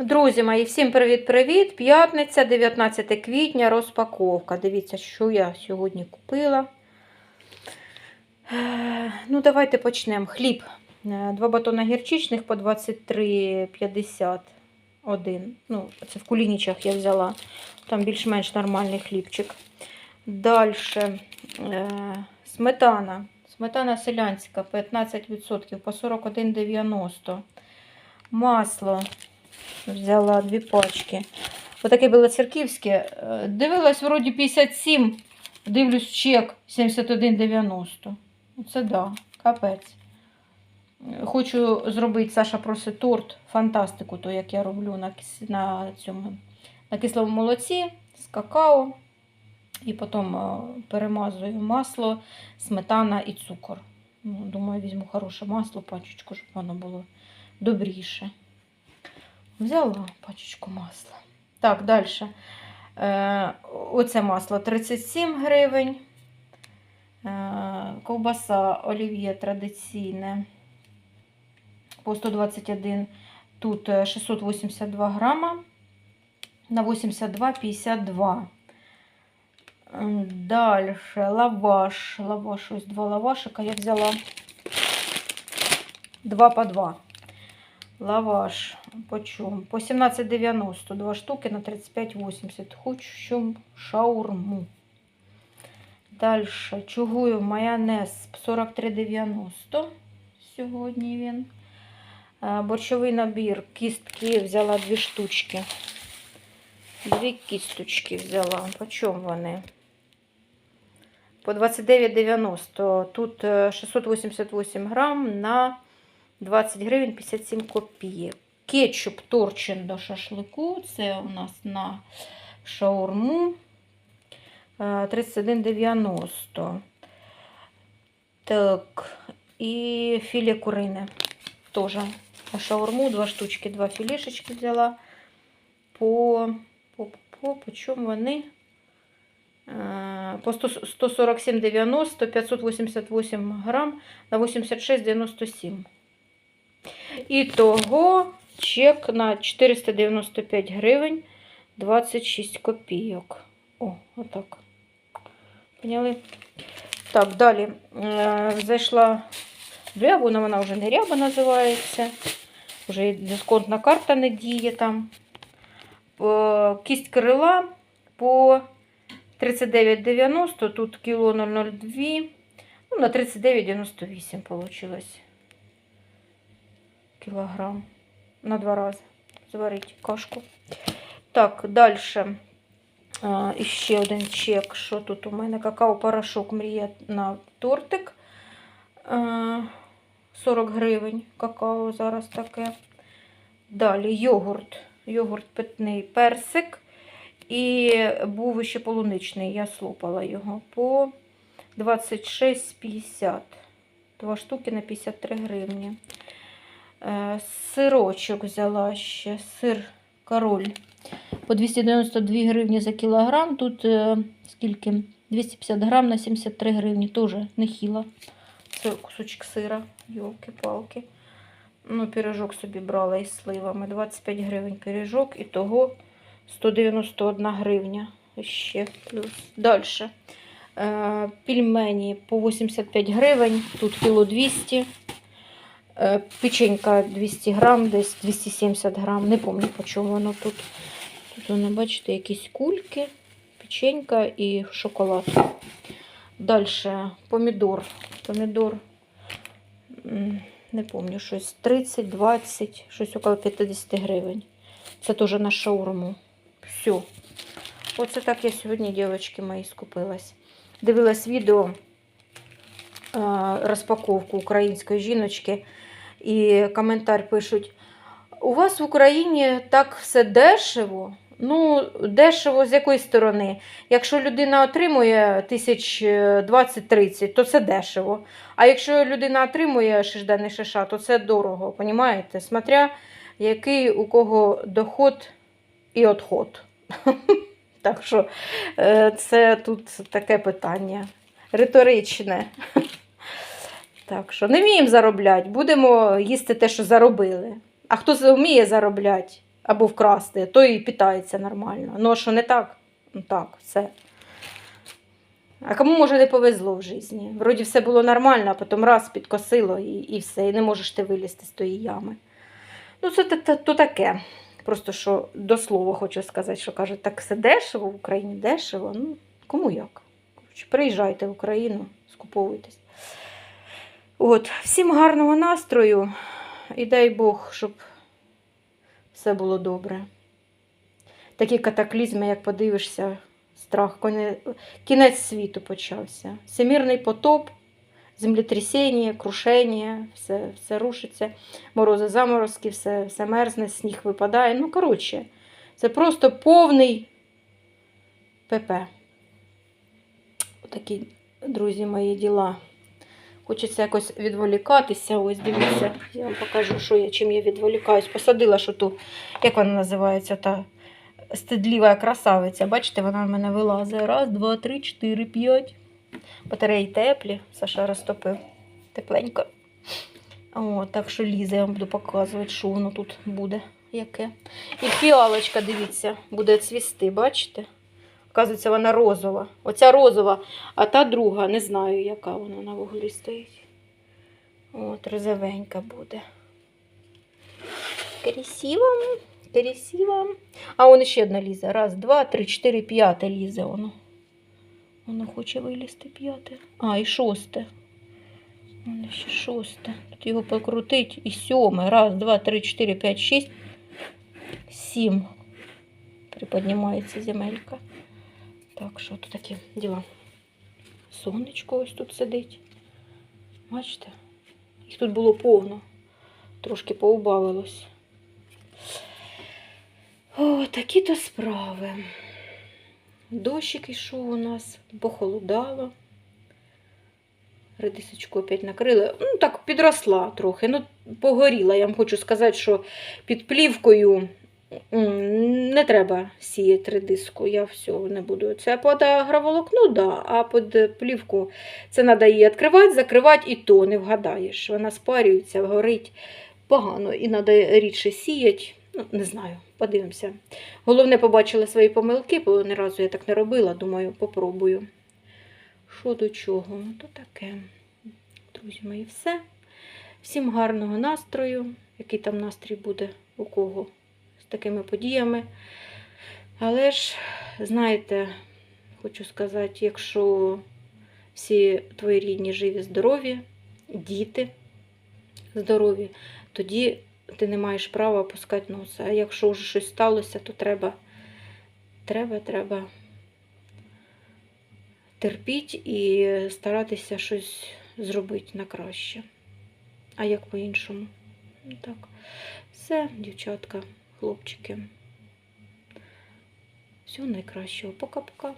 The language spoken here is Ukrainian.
Друзі мої, всім привіт-привіт! П'ятниця, 19 квітня, розпаковка. Дивіться, що я сьогодні купила. Е, Ну, давайте почнемо. Хліб. Е, Два батона гірчичних по 23,51. Ну, це в кулінічах я взяла. Там більш-менш нормальний хлібчик. Далі сметана. Сметана селянська 15% по 41,90. Масло взяла дві пачки. Отаке білоцерківське. Е, Дивилась, вроді 57, дивлюсь чек 71,90. Це да, капець. Хочу зробити, Саша просить торт, фантастику, то як я роблю на, на, цьому, на кислому молоці з какао. І потім е, перемазую масло, сметана і цукор. Ну, думаю, візьму хороше масло, пачечку, щоб воно було добріше. Взяла пачечку масла. Так, далі. Е, оце масло 37 гривень. Е, ковбаса олів'є традиційне по 121. Тут е, 682 грама на 82,52. Далі лаваш. Лаваш, ось два лавашика я взяла. Два по два. Лаваш по чому? По 17,90. Два штуки на 35,80. Хочу шаурму. Далі чугую майонез 43,90. Сьогодні він. Борщовий набір. Кістки взяла дві штучки. Дві кісточки взяла. По чому вони? По 29,90. Тут е, 688 грам на 20 гривень 57 копійок. Кетчуп торчин до шашлику. Це у нас на шаурму. Е, 31,90. Так. І філе курине. Теж на шаурму. Два штучки, два філешечки взяла. По, по, по, по чому вони? Е, По 147,90, 588 грам на 86,97. І того чек на 495 гривень 26 копійок. О, отак. Поняли? Так, далі е, зайшла в рябу, вона вже не ряба називається. Вже і дисконтна карта не діє там. Е, Кість крила по 39,90, тут кіло 0,02. Ну, на 39,98 получилось кілограм на два рази. Зварити кашку. Так, далі. І ще один чек. Що тут у мене? Какао-порошок мрія на тортик. 40 гривень какао зараз таке. Далі йогурт. Йогурт питний персик. І був ще полуничний, я слопала його по 26,50. Два штуки на 53 гривні. Е, Сирочок взяла ще. Сир король. По 292 гривні за кілограм. Тут е, скільки? 250 грам на 73 гривні. Теж нехіло. Це кусочок сира. Йолки-палки. Ну, пиріжок собі брала із сливами. 25 гривень пиріжок. І того 191 гривня. Ще плюс. Далі. Е, пельмені по 85 гривень. Тут кіло 200. Е, Печенька 200 грам, десь 270 грам. Не пам'ятаю, по чому воно тут. Тут воно, бачите, якісь кульки, печенька і шоколад. Далі помідор. Помідор, не пам'ятаю, щось 30-20, щось около 50 гривень. Це теж на шаурму. Все. Оце так я сьогодні, дівчатки мої, скупилась. Дивилась відео е, розпаковку української жіночки. І коментар пишуть: у вас в Україні так все дешево. Ну, дешево з якої сторони? Якщо людина отримує тисяч 20-30, то це дешево. А якщо людина отримує шиждани шиша, то це дорого. Понімаєте? Смотря який у кого доход і отход. Так що е, це тут таке питання риторичне. Так що не вміємо заробляти, будемо їсти те, що заробили. А хто вміє заробляти, або вкрасти, то і питається нормально. Ну, а що не так? Ну так, все. А кому може не повезло в житті? Вроді все було нормально, а потім раз підкосило і, і все, і не можеш ти вилізти з тої ями. Ну, це то, то, таке. Просто що до слова хочу сказати, що кажуть, так все дешево в Україні, дешево. Ну, кому як? Приїжджайте в Україну, скуповуйтесь. От, всім гарного настрою і дай Бог, щоб все було добре. Такі катаклізми, як подивишся, страх, кінець світу почався. Всемірний потоп, землетрясіння, крушення, все, все рушиться, морози, заморозки, все, все мерзне, сніг випадає. Ну, коротше, це просто повний ПП. Отакі, друзі, мої діла. Хочеться якось відволікатися. Ось дивіться, я вам покажу, що я, чим я відволікаюсь. Посадила, що ту, як вона називається, та стидлива красавиця. Бачите, вона в мене вилазить. Раз, два, три, чотири, п'ять. Батареї теплі. Саша розтопив. Тепленько. О, так що лізе, я вам буду показувати, що воно тут буде. Яке. І фіалочка, дивіться, буде цвісти, бачите? Оказується, вона розова. Оця розова, а та друга, не знаю, яка вона на вуглі стоїть. От, розовенька буде. Красиво, красиво. А вон ще одна лізе. Раз, два, три, чотири, п'яте лізе воно. Воно хоче вилізти п'яте. А, і шосте. Воно ще шосте. Тут його покрутить. І сьоме. Раз, два, три, чотири, п'ять, шість. Сім. Приподнімається земелька. Так, що тут такі діла? Сонечко ось тут сидить. Бачите? Їх тут було повно. Трошки поубавилось. О, такі то справи. Дощик ішов у нас, похолодало. Редисочку опять накрили. Ну, так, підросла трохи. Ну, погоріла. Я вам хочу сказати, що під плівкою не треба сіяти редиску. Я все не буду. Це під агроволокно, да, а під плівку це треба її відкривати, закривати, і то не вгадаєш. Вона спарюється, горить погано і треба рідше сіяти. Ну, не знаю, подивимося. Головне, побачила свої помилки, бо ні разу я так не робила. Думаю, попробую. Що до чого? Ну, то таке. Друзі мої, все. Всім гарного настрою. Який там настрій буде у кого такими подіями. Але ж, знаєте, хочу сказати, якщо всі твої рідні живі, здорові, діти здорові, тоді ти не маєш права опускати носа. А якщо вже щось сталося, то треба, треба, треба терпіть і старатися щось зробити на краще. А як по-іншому? Ну, Так. Все, дівчатка, хлопчики. Всього найкращого. Пока-пока.